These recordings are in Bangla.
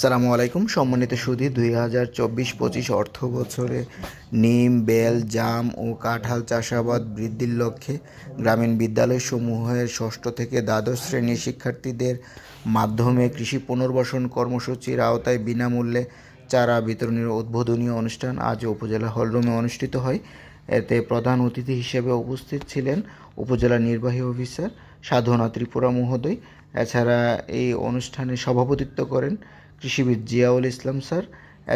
সালামু আলাইকুম। সম্মানিত সুধী, দুই হাজার চব্বিশ পঁচিশ অর্থ বছরে নিম, বেল, জাম ও কাঁঠাল চাষাবাদ বৃদ্ধির লক্ষ্যে গ্রামীণ বিদ্যালয়সমূহের ষষ্ঠ থেকে দ্বাদশ শ্রেণির শিক্ষার্থীদের মাধ্যমে কৃষি পুনর্বাসন কর্মসূচির আওতায় বিনামূল্যে চারা বিতরণের উদ্বোধনী অনুষ্ঠান আজ উপজেলা হলরুমে অনুষ্ঠিত হয়। এতে প্রধান অতিথি হিসেবে উপস্থিত ছিলেন উপজেলা নির্বাহী অফিসার সাধনা ত্রিপুরা মহোদয় এছাড়া এই অনুষ্ঠানে সভাপতিত্ব করেন কৃষিবিদ জিয়াউল ইসলাম স্যার।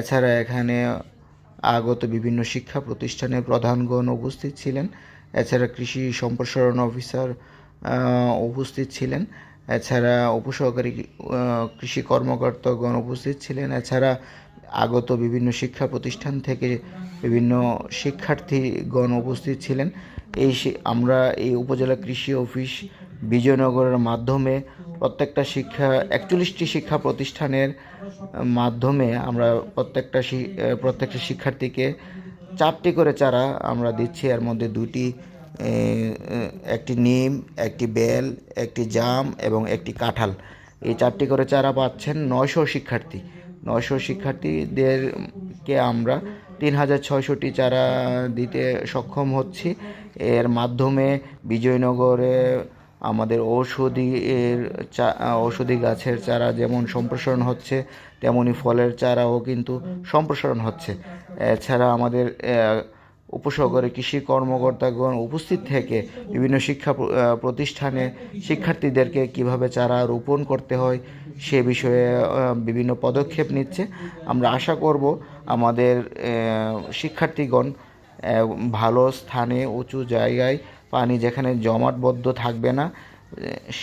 এছাড়া এখানে আগত বিভিন্ন শিক্ষা প্রতিষ্ঠানের প্রধানগণ উপস্থিত ছিলেন। এছাড়া কৃষি সম্প্রসারণ অফিসার উপস্থিত ছিলেন। এছাড়া উপসহকারী কৃষি কর্মকর্তাগণ উপস্থিত ছিলেন। এছাড়া আগত বিভিন্ন শিক্ষা প্রতিষ্ঠান থেকে বিভিন্ন শিক্ষার্থীগণ উপস্থিত ছিলেন। এই আমরা এই উপজেলা কৃষি অফিস বিজয়নগরের মাধ্যমে প্রত্যেকটা শিক্ষা, একচল্লিশটি শিক্ষা প্রতিষ্ঠানের মাধ্যমে আমরা প্রত্যেকটা প্রত্যেকটা শিক্ষার্থীকে চারটি করে চারা আমরা দিচ্ছি। এর মধ্যে দুটি একটি নিম, একটি বেল, একটি জাম এবং একটি কাঁঠাল। এই চারটি করে চারা পাচ্ছেন নয়শো শিক্ষার্থী। নয়শো শিক্ষার্থীদেরকে আমরা তিন হাজার ছয়শোটি চারা দিতে সক্ষম হচ্ছি। এর মাধ্যমে বিজয়নগরে আমাদের ঔষধি এর ঔষধি গাছের চারা যেমন সম্প্রসারণ হচ্ছে তেমনি ফলের চারাও কিন্তু সম্প্রসারণ হচ্ছে। এছাড়া আমাদের আহ, উপসহকারী কৃষি কর্মকর্তাগণ উপস্থিত থেকে বিভিন্ন শিক্ষা প্রতিষ্ঠানে শিক্ষার্থীদেরকে কীভাবে চারা রোপণ করতে হয় সে বিষয়ে বিভিন্ন পদক্ষেপ নিচ্ছে। আমরা আশা করব আমাদের শিক্ষার্থীগণ ভালো স্থানে, উঁচু জায়গায় পানি যেখানে জমাটবদ্ধ থাকবে না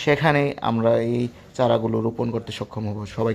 সেখানেই সেখানে আমরা এই চারাগুলো রোপণ করতে সক্ষম হব। সবাই